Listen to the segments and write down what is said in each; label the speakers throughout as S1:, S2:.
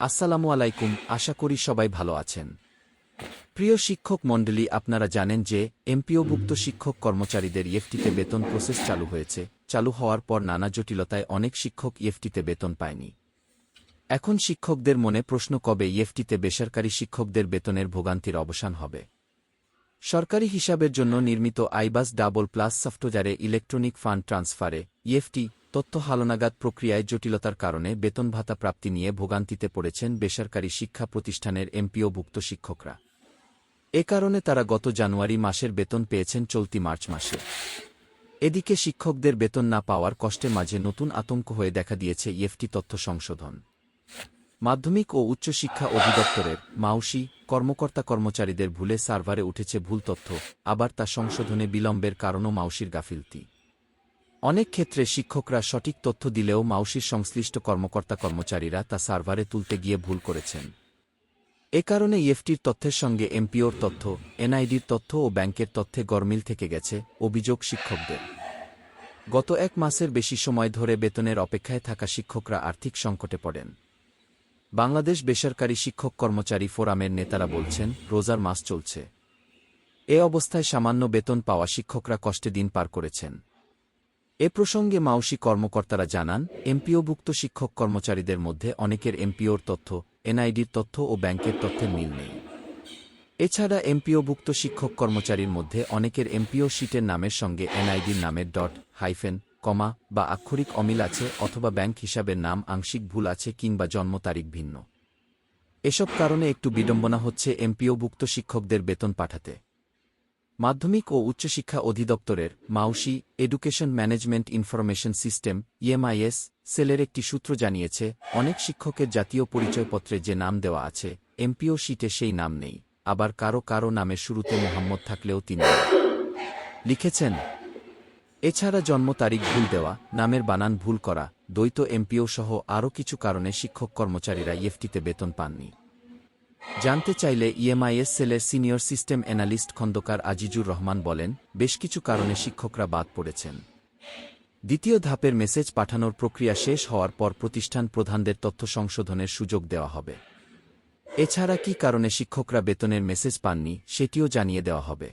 S1: আসসালামু আলাইকুম, আশা করি সবাই ভালো আছেন। প্রিয় শিক্ষক মণ্ডলী, আপনারা জানেন যে এমপিওভুক্ত শিক্ষক কর্মচারীদের ইএফটিতে বেতন প্রসেস চালু হয়েছে। চালু হওয়ার পর নানা জটিলতায় অনেক শিক্ষক ইএফটিতে বেতন পায়নি। এখন শিক্ষকদের মনে প্রশ্ন, কবে ইএফটিতে বেসরকারি শিক্ষকদের বেতনের ভোগান্তির অবসান হবে? সরকারি হিসাবের জন্য নির্মিত আইবাস ডাবল প্লাস সফটওয়্যারে ইলেকট্রনিক ফান্ড ট্রান্সফারে, ইএফটি, তথ্য হালনাগাদ প্রক্রিয়ায় জটিলতার কারণে বেতন ভাতা প্রাপ্তি নিয়ে ভোগান্তিতে পড়েছেন বেসরকারি শিক্ষা প্রতিষ্ঠানের এমপিওভুক্ত শিক্ষকরা। এ কারণে তারা গত জানুয়ারি মাসের বেতন পেয়েছেন চলতি মার্চ মাসে। এদিকে শিক্ষকদের বেতন না পাওয়ার কষ্টের মাঝে নতুন আতঙ্ক হয়ে দেখা দিয়েছে ইএফটি তথ্য সংশোধন। মাধ্যমিক ও উচ্চশিক্ষা অধিদপ্তরের মাউসি কর্মকর্তা কর্মচারীদের ভুলে সার্ভারে উঠেছে ভুল তথ্য, আবার তা সংশোধনে বিলম্বের কারণও মাউসির গাফিলতি। অনেক ক্ষেত্রে শিক্ষকরা সঠিক তথ্য দিলেও মাউসির সংশ্লিষ্ট কর্মকর্তা কর্মচারীরা তা সার্ভারে তুলতে গিয়ে ভুল করেছেন। এ কারণে ইএফটির তথ্যের সঙ্গে এমপিওর তথ্য, এনআইডির তথ্য ও ব্যাংকের তথ্যে গরমিল থেকে গেছে অভিযোগ শিক্ষকদের। গত এক মাসের বেশি সময় ধরে বেতনের অপেক্ষায় থাকা শিক্ষকরা আর্থিক সংকটে পড়েন। বাংলাদেশ বেসরকারি শিক্ষক কর্মচারী ফোরামের নেতারা বলছেন, রোজার মাস চলছে। এ অবস্থায় সামান্য বেতন পাওয়া শিক্ষকরা কষ্টে দিন পার করেছেন। এ প্রসঙ্গে মাউসি কর্মকর্তারা জানান, এমপিওভুক্ত শিক্ষক কর্মচারীদের মধ্যে অনেকের এমপিওর তথ্য, এনআইডির তথ্য ও ব্যাংকের তথ্যের মিল নেই। এছাড়া এমপিওভুক্ত শিক্ষক কর্মচারীর মধ্যে অনেকের এমপিও শিটের নামের সঙ্গে এনআইডির নামের ডট হাইফেন কমা বা আক্ষরিক অমিল আছে অথবা ব্যাংক হিসাবের নাম, আংশিক ভুল আছে কিংবা জন্ম তারিখ ভিন্ন। এসব কারণে একটু বিডম্বনা হচ্ছে এমপিওভুক্ত শিক্ষকদের বেতন পাঠাতে। মাধ্যমিক ও উচ্চশিক্ষা অধিদপ্তরের মাউসি education management information system, EMIS, সেলের একটি সূত্র জানিয়েছে, অনেক শিক্ষকের জাতীয় পরিচয়পত্রে যে নাম দেওয়া আছে, এমপিও শিটে সেই নাম নেই। আবার কারও কারও নামের শুরুতে মোহাম্মদ থাকলেও তিনি লিখেছেন এছাড়া জন্ম তারিখ ভুল দেওয়া, নামের বানান ভুল করা, দ্বৈত এমপিও সহ আরও কিছু কারণে শিক্ষক কর্মচারীরা ইএফটিতে বেতন পাননি। জানতে চাইলে ইএমআইএস সেলের senior system analyst Khondokar Azizur Rahman বলেন, বেশ কিছু কারণে শিক্ষকরা বাদ পড়েছেন। দ্বিতীয় ধাপের মেসেজ পাঠানোর প্রক্রিয়া শেষ হওয়ার পর প্রতিষ্ঠান প্রধানদের তথ্য সংশোধনের সুযোগ দেওয়া হবে। এছাড়া কি কারণে শিক্ষকরা বেতনের মেসেজ পাননি, সেটিও জানিয়ে দেওয়া হবে।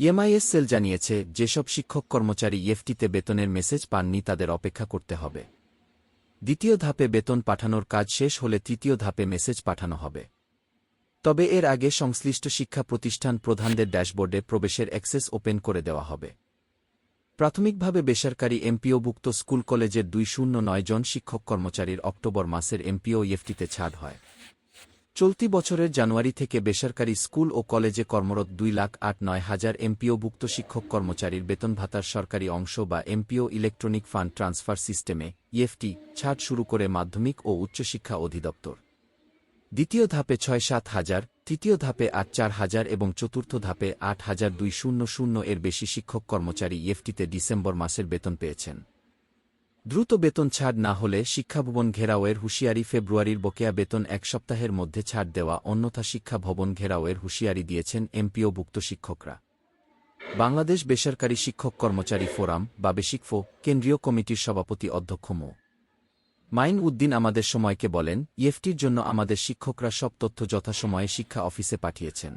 S1: ইএমআইএস সেল জানিয়েছে, যেসব শিক্ষক কর্মচারী ইএফটিতে বেতনের মেসেজ পাননি, তাদের অপেক্ষা করতে হবে। দ্বিতীয় ধাপে বেতন পাঠানোর কাজ শেষ হলে তৃতীয় ধাপে মেসেজ পাঠানো হবে। তবে এর আগে সংশ্লিষ্ট শিক্ষা প্রতিষ্ঠান প্রধানদের ড্যাশবোর্ডে প্রবেশের অ্যাক্সেস ওপেন করে দেওয়া হবে। প্রাথমিকভাবে বেসরকারি এমপিওভুক্ত স্কুল কলেজের দুই শূন্য নয় জন শিক্ষক কর্মচারীর অক্টোবর মাসের এমপিও ইএফটিতে ছাড় হয়। চলতি বছরের জানুয়ারি থেকে বেসরকারি স্কুল ও কলেজে কর্মরত দুই লাখ আট নয় হাজার এমপিওভুক্ত শিক্ষক কর্মচারীর বেতন ভাতার সরকারি অংশ বা এমপিও ইলেকট্রনিক ফান্ড ট্রান্সফার সিস্টেমে ইএফটি ছাড় শুরু করে মাধ্যমিক ও উচ্চশিক্ষা অধিদপ্তর। দ্বিতীয় ধাপে ছয় সাত হাজার, তৃতীয় ধাপে আট চার হাজার এবং চতুর্থ ধাপে আট হাজার দুই শূন্য শূন্য এর বেশি শিক্ষক কর্মচারী ইএফটিতে ডিসেম্বর মাসের বেতন পেয়েছেন। দ্রুত বেতন ছাড় না হলে শিক্ষাভবন ঘেরাওয়ের হুঁশিয়ারি ফেব্রুয়ারির বকেয়া বেতন এক সপ্তাহের মধ্যে ছাড় দেওয়া অন্যথা শিক্ষা ভবন ঘেরাওয়ের হুঁশিয়ারি দিয়েছেন এমপিওভুক্ত শিক্ষকরা। বাংলাদেশ বেসরকারি শিক্ষক কর্মচারী ফোরাম বা বেশিকফো কেন্দ্রীয় কমিটির সভাপতি অধ্যক্ষ মো। মাইন উদ্দিন আমাদের সময়কে বলেন, ইএফটির জন্য আমাদের শিক্ষকরা সব তথ্য যথাসময়ে শিক্ষা অফিসে পাঠিয়েছেন।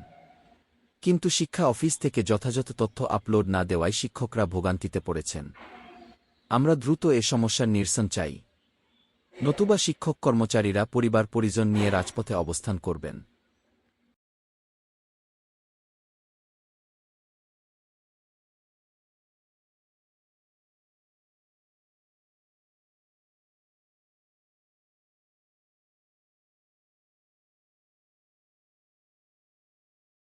S1: কিন্তু শিক্ষা অফিস থেকে যথাযথ তথ্য আপলোড না দেওয়ায় শিক্ষকরা ভোগান্তিতে পড়েছেন। আমরা দ্রুত এ সমস্যার নিরসন চাই। নতুবা শিক্ষক কর্মচারীরা পরিবার পরিজন নিয়ে রাজপথে অবস্থান করবেন।